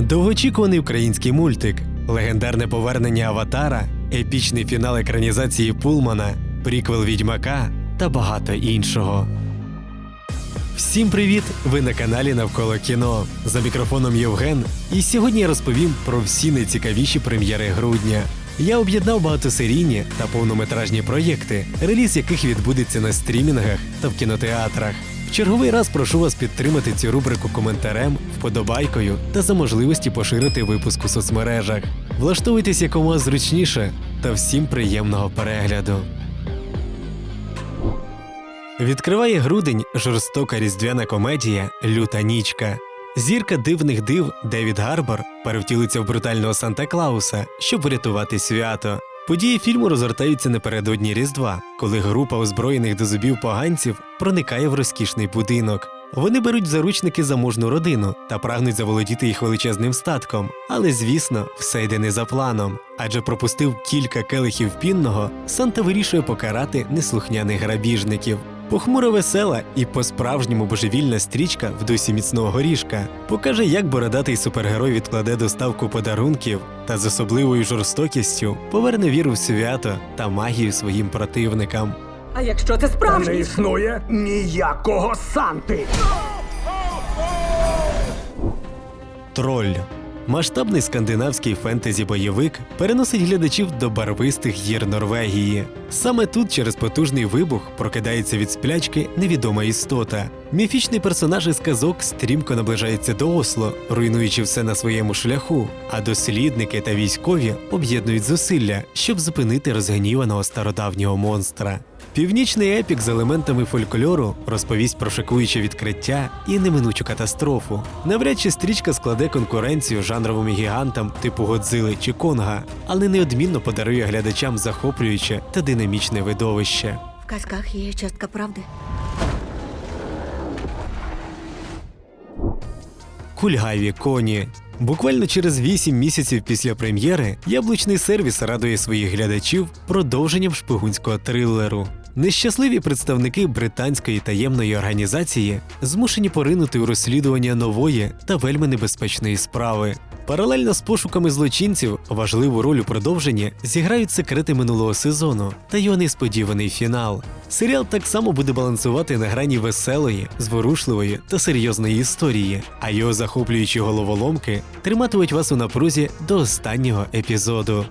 Довгоочікуваний український мультик, легендарне повернення Аватара, епічний фінал екранізації Пулмана, приквел Відьмака та багато іншого. Всім привіт! Ви на каналі Навколо кіно. За мікрофоном Євген, і сьогодні я розповім про всі найцікавіші прем'єри грудня. Я об'єднав багатосерійні та повнометражні проєкти, реліз яких відбудеться на стрімінгах та в кінотеатрах. Черговий раз прошу вас підтримати цю рубрику коментарем, вподобайкою та за можливості поширити випуск у соцмережах. Влаштовуйтесь якомога зручніше та всім приємного перегляду. Відкриває грудень жорстока різдвяна комедія Люта нічка. Зірка дивних див Девід Гарбор перевтілиться в брутального Санта Клауса, щоб врятувати свято. Події фільму розгортаються напередодні Різдва, коли група озброєних до зубів поганців проникає в розкішний будинок. Вони беруть заручники заможну родину та прагнуть заволодіти їх величезним статком. Але звісно, все йде не за планом. Адже пропустив кілька келихів пінного, Санта вирішує покарати неслухняних грабіжників. Похмура весела і по-справжньому божевільна стрічка в дусі міцного горішка покаже, як бородатий супергерой відкладе доставку подарунків та з особливою жорстокістю поверне віру в свято та магію своїм противникам. А якщо це справжній? не існує ніякого Санти. Троль. Масштабний скандинавський фентезі-бойовик переносить глядачів до барвистих гір Норвегії. Саме тут, через потужний вибух, прокидається від сплячки невідома істота. Міфічний персонаж із казок стрімко наближається до Осло, руйнуючи все на своєму шляху. А дослідники та військові об'єднують зусилля, щоб зупинити розгніваного стародавнього монстра. Північний епік з елементами фольклору розповість про шокуюче відкриття і неминучу катастрофу. Навряд чи стрічка складе конкуренцію жанровим гігантам типу Годзили чи Конга, але неодмінно подарує глядачам захоплююче та динамічне видовище. В казках є частка правди. Кульгаві коні. Буквально через 8 місяців після прем'єри яблучний сервіс радує своїх глядачів продовженням шпигунського трилеру. Нещасливі представники британської таємної організації змушені поринути у розслідування нової та вельми небезпечної справи. Паралельно з пошуками злочинців важливу роль у продовженні зіграють секрети минулого сезону та його несподіваний фінал. Серіал так само буде балансувати на грані веселої, зворушливої та серйозної історії, а його захоплюючі головоломки триматимуть вас у напрузі до останнього епізоду.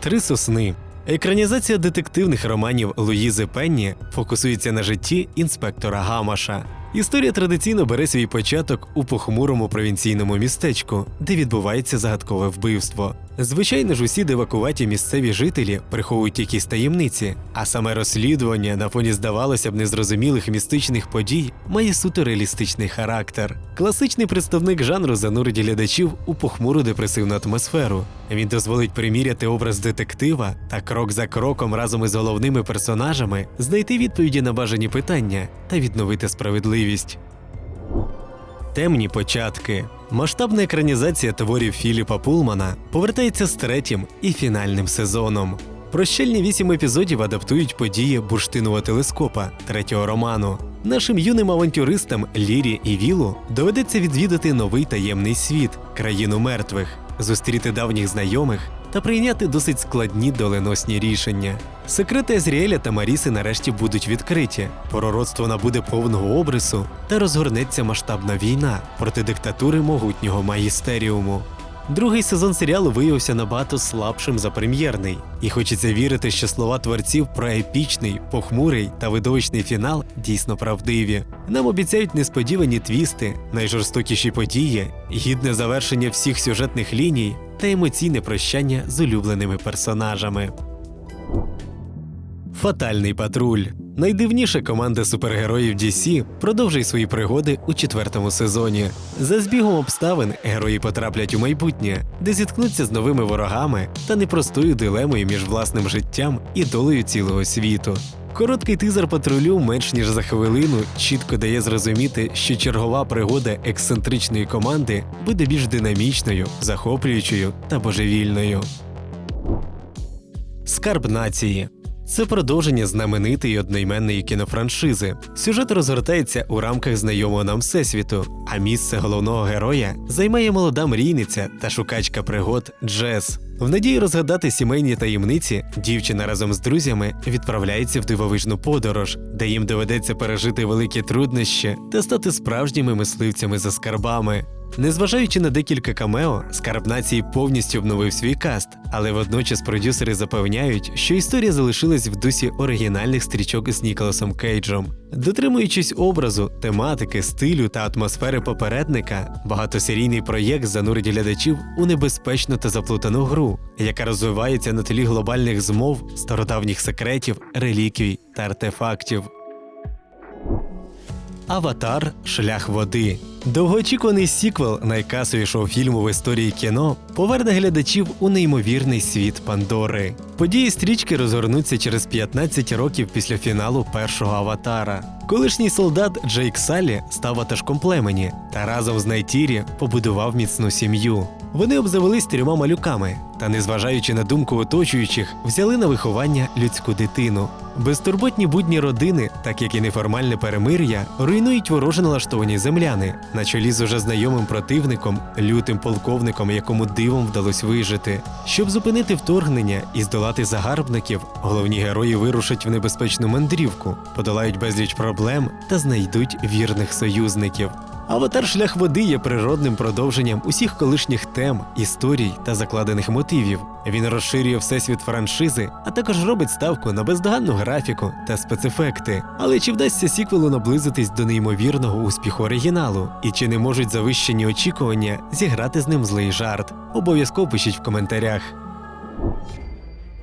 Три сосни. Екранізація детективних романів Луїзи Пенні фокусується на житті інспектора Гамаша. Історія традиційно бере свій початок у похмурому провінційному містечку, де відбувається загадкове вбивство. Звичайно ж, усі дивакуваті місцеві жителі приховують якісь таємниці, а саме розслідування на фоні, здавалося б, незрозумілих містичних подій має суто реалістичний характер. Класичний представник жанру занурить глядачів у похмуру депресивну атмосферу. Він дозволить приміряти образ детектива та крок за кроком разом із головними персонажами знайти відповіді на бажані питання та відновити справедливість. Темні початки. Масштабна екранізація творів Філіпа Пулмана повертається з третім і фінальним сезоном. Прощальні вісім епізодів адаптують події бурштинового телескопа третього роману. Нашим юним авантюристам Лірі і Вілу доведеться відвідати новий таємний світ країну мертвих, зустріти давніх знайомих та прийняти досить складні доленосні рішення. Секрети Езріеля та Маріси нарешті будуть відкриті. Пророцтво набуде повного обрису та розгорнеться масштабна війна проти диктатури могутнього магістеріуму. Другий сезон серіалу виявився набагато слабшим за прем'єрний, і хочеться вірити, що слова творців про епічний, похмурий та видовищний фінал дійсно правдиві. Нам обіцяють несподівані твісти, найжорстокіші події, гідне завершення всіх сюжетних ліній та емоційне прощання з улюбленими персонажами. Фатальний патруль. Найдивніша команда супергероїв DC продовжує свої пригоди у четвертому сезоні. За збігом обставин герої потраплять у майбутнє, де зіткнуться з новими ворогами та непростою дилемою між власним життям і долею цілого світу. Короткий тизер патрулю менш ніж за хвилину чітко дає зрозуміти, що чергова пригода ексцентричної команди буде більш динамічною, захоплюючою та божевільною. Скарб нації. Це продовження знаменитої одноіменної кінофраншизи. Сюжет розгортається у рамках знайомого нам всесвіту, а місце головного героя займає молода мрійниця та шукачка пригод Джес. В надії розгадати сімейні таємниці, дівчина разом з друзями відправляється в дивовижну подорож, де їм доведеться пережити великі труднощі та стати справжніми мисливцями за скарбами. Незважаючи на декілька камео, скарб нації повністю обновив свій каст, але водночас продюсери запевняють, що історія залишилась в дусі оригінальних стрічок з Ніколасом Кейджем. Дотримуючись образу, тематики, стилю та атмосфери попередника, багатосерійний проєкт занурить глядачів у небезпечну та заплутану гру, яка розвивається на тлі глобальних змов, стародавніх секретів, реліквій та артефактів. Аватар Шлях води. Довгоочікуваний сіквел найкасовішого фільму в історії кіно поверне глядачів у неймовірний світ Пандори. Події стрічки розгорнуться через 15 років після фіналу першого аватара. Колишній солдат Джейк Саллі став ватажком племені та разом з Найтірі побудував міцну сім'ю. Вони обзавелись трьома малюками та, незважаючи на думку оточуючих, взяли на виховання людську дитину. Безтурботні будні родини, так як і неформальне перемир'я, руйнують вороже налаштовані земляни на чолі з уже знайомим противником, лютим полковником, якому дивом вдалось вижити. Щоб зупинити вторгнення і здолати загарбників, головні герої вирушать в небезпечну мандрівку, подолають безліч проблем та знайдуть вірних союзників. Аватар шлях води є природним продовженням усіх колишніх тем, історій та закладених мотивів. Він розширює всесвіт франшизи, а також робить ставку на бездоганну графіку та спецефекти. Але чи вдасться сіквелу наблизитись до неймовірного успіху оригіналу? І чи не можуть завищені очікування зіграти з ним злий жарт? Обов'язково пишіть в коментарях.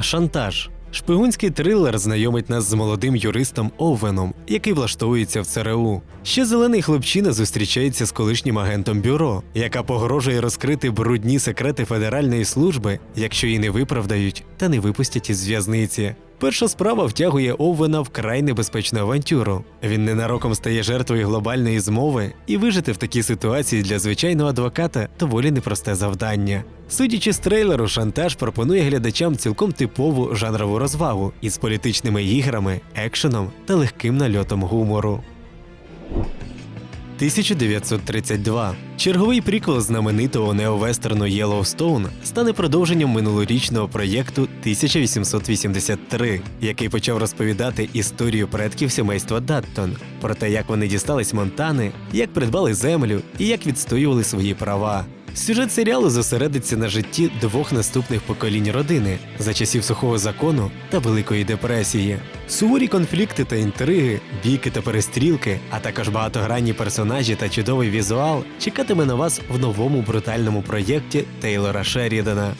Шантаж. Шпигунський трилер знайомить нас з молодим юристом Овеном, який влаштовується в ЦРУ. Ще зелений хлопчина зустрічається з колишнім агентом бюро, яка погрожує розкрити брудні секрети федеральної служби, якщо її не виправдають та не випустять із в'язниці. Перша справа втягує Овена в край небезпечну авантюру. Він ненароком стає жертвою глобальної змови, і вижити в такій ситуації для звичайного адвоката доволі непросте завдання. Судячи з трейлеру, шантаж пропонує глядачам цілком типову жанрову розвагу із політичними іграми, екшеном та легким нальотом гумору. 1932. Черговий приквел знаменитого неовестерну Єлоустоун стане продовженням минулорічного проєкту 1883, який почав розповідати історію предків сімейства Даттон, про те, як вони дістались Монтани, як придбали землю і як відстоювали свої права. Сюжет серіалу зосередиться на житті двох наступних поколінь родини за часів сухого закону та Великої депресії. Суворі конфлікти та інтриги, бійки та перестрілки, а також багатогранні персонажі та чудовий візуал чекатиме на вас в новому брутальному проєкті Тейлора Шерідана.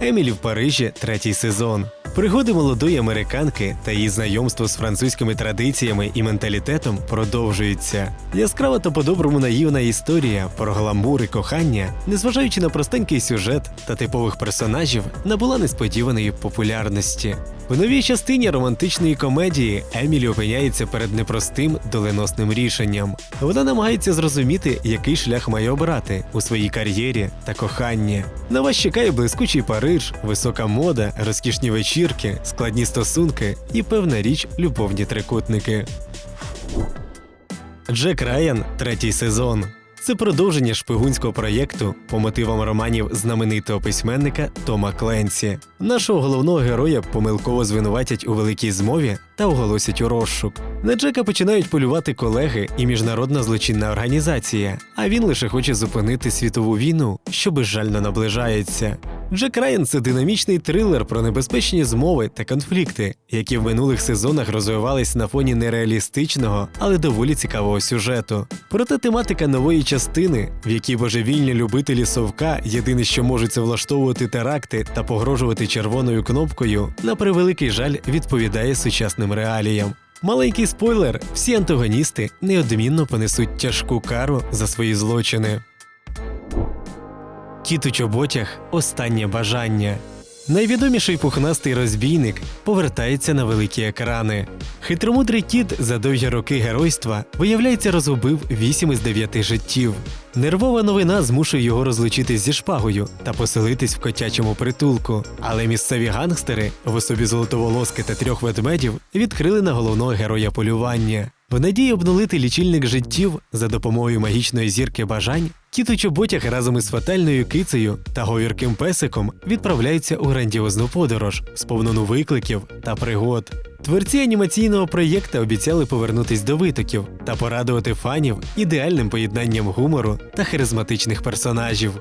Емілі в Парижі третій сезон. Пригоди молодої американки та її знайомство з французькими традиціями і менталітетом продовжуються. Яскрава та по-доброму наївна історія про гламур і кохання, незважаючи на простенький сюжет та типових персонажів, набула несподіваної популярності. В новій частині романтичної комедії Емілі опиняється перед непростим доленосним рішенням. Вона намагається зрозуміти, який шлях має обрати у своїй кар'єрі та коханні. На вас чекає блискучий Париж, висока мода, розкішні вечірки, складні стосунки і певна річ любовні трикутники. Джек Райан, третій сезон. Це продовження шпигунського проєкту по мотивам романів знаменитого письменника Тома Кленсі. Нашого головного героя помилково звинуватять у великій змові та оголосять у розшук. На Джека починають полювати колеги і міжнародна злочинна організація, а він лише хоче зупинити світову війну, що безжально наближається. Джек Райан це динамічний трилер про небезпечні змови та конфлікти, які в минулих сезонах розвивались на фоні нереалістичного, але доволі цікавого сюжету. Проте тематика нової частини, в якій божевільні любителі совка єдине, що можуть це влаштовувати теракти та погрожувати червоною кнопкою, на превеликий жаль відповідає сучасним реаліям. Маленький спойлер: всі антагоністи неодмінно понесуть тяжку кару за свої злочини. Кіт у чоботях останнє бажання. Найвідоміший пухнастий розбійник повертається на великі екрани. Хитромудрий кіт за довгі роки геройства, виявляється, розгубив 8 із 9 життів. Нервова новина змушує його розлучитись зі шпагою та поселитись в котячому притулку. Але місцеві гангстери в особі золотоволоски та трьох ведмедів відкрили на головного героя полювання. В надії обнулити лічильник життів за допомогою магічної зірки бажань, кіт у чоботях разом із фатальною кицею та говірким песиком відправляються у грандіозну подорож, сповнену викликів та пригод. Творці анімаційного проєкта обіцяли повернутись до витоків та порадувати фанів ідеальним поєднанням гумору та харизматичних персонажів.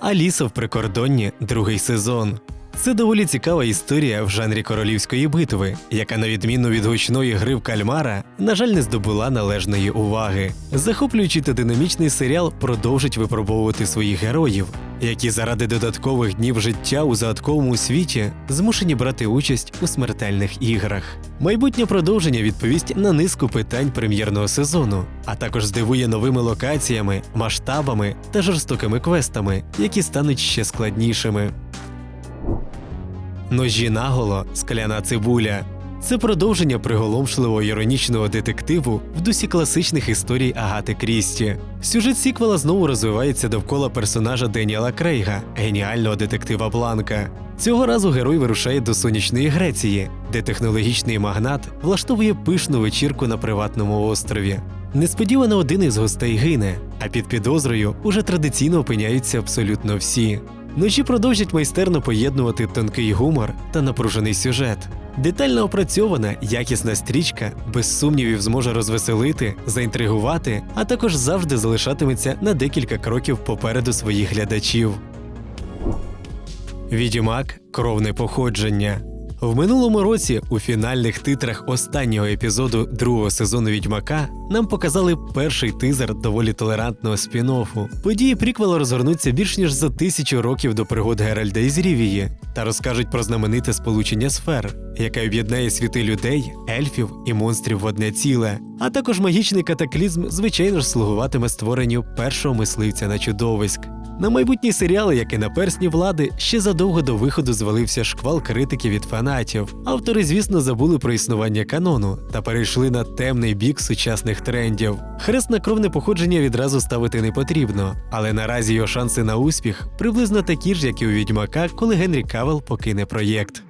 Аліса в прикордонні другий сезон. Це доволі цікава історія в жанрі королівської битви, яка, на відміну від гучної гри в кальмара, на жаль, не здобула належної уваги. Захоплюючий та динамічний серіал продовжить випробовувати своїх героїв, які заради додаткових днів життя у загадковому світі змушені брати участь у смертельних іграх. Майбутнє продовження відповість на низку питань прем'єрного сезону, а також здивує новими локаціями, масштабами та жорстокими квестами, які стануть ще складнішими. Ножі наголо, скляна цибуля. Це продовження приголомшливого іронічного детективу в дусі класичних історій Агати Крісті. Сюжет сіквела знову розвивається довкола персонажа Деніела Крейга, геніального детектива Бланка. Цього разу герой вирушає до сонячної Греції, де технологічний магнат влаштовує пишну вечірку на приватному острові. Несподівано один із гостей гине, а під підозрою уже традиційно опиняються абсолютно всі. Ночі продовжать майстерно поєднувати тонкий гумор та напружений сюжет. Детально опрацьована, якісна стрічка без сумнівів зможе розвеселити, заінтригувати, а також завжди залишатиметься на декілька кроків попереду своїх глядачів. Відьмак кровне походження. В минулому році у фінальних титрах останнього епізоду другого сезону Відьмака нам показали перший тизер доволі толерантного спін-оффу. Події приквела розгорнуться більш ніж за тисячу років до пригод Геральда із Рівії та розкажуть про знамените сполучення сфер, яке об'єднає світи людей, ельфів і монстрів в одне ціле. А також магічний катаклізм, звичайно ж, слугуватиме створенню першого мисливця на чудовиськ. На майбутні серіали, як і на персні влади, ще задовго до виходу звалився шквал критики від фанатів. Автори, звісно, забули про існування канону та перейшли на темний бік сучасних трендів. Хрест на кровне походження відразу ставити не потрібно, але наразі його шанси на успіх приблизно такі ж, як і у відьмака, коли Генрі Кавел покине проєкт.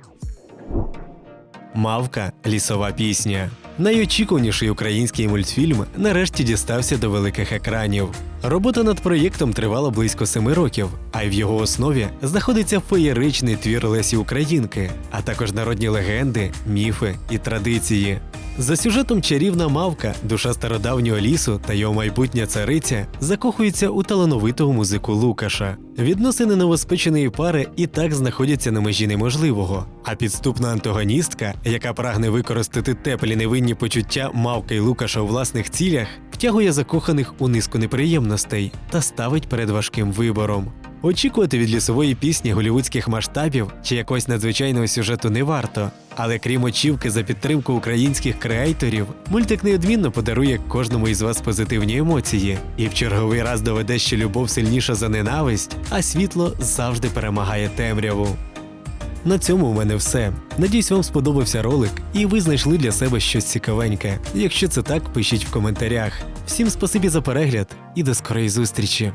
Мавка лісова пісня. Найочікуваніший український мультфільм нарешті дістався до великих екранів. Робота над проєктом тривала близько семи років, а й в його основі знаходиться феєричний твір Лесі Українки, а також народні легенди, міфи і традиції. За сюжетом чарівна мавка, душа стародавнього лісу та його майбутня цариця закохуються у талановитого музику Лукаша. Відносини новоспеченої пари і так знаходяться на межі неможливого. А підступна антагоністка, яка прагне використати теплі невинні почуття мавки й Лукаша у власних цілях, втягує закоханих у низку неприємностей та ставить перед важким вибором. Очікувати від лісової пісні голівудських масштабів чи якогось надзвичайного сюжету не варто. Але крім очівки за підтримку українських креаторів, мультик неодмінно подарує кожному із вас позитивні емоції, і в черговий раз доведе, що любов сильніша за ненависть, а світло завжди перемагає темряву. На цьому у мене все. Надіюсь, вам сподобався ролик і ви знайшли для себе щось цікавеньке. Якщо це так, пишіть в коментарях. Всім спасибі за перегляд і до скорої зустрічі!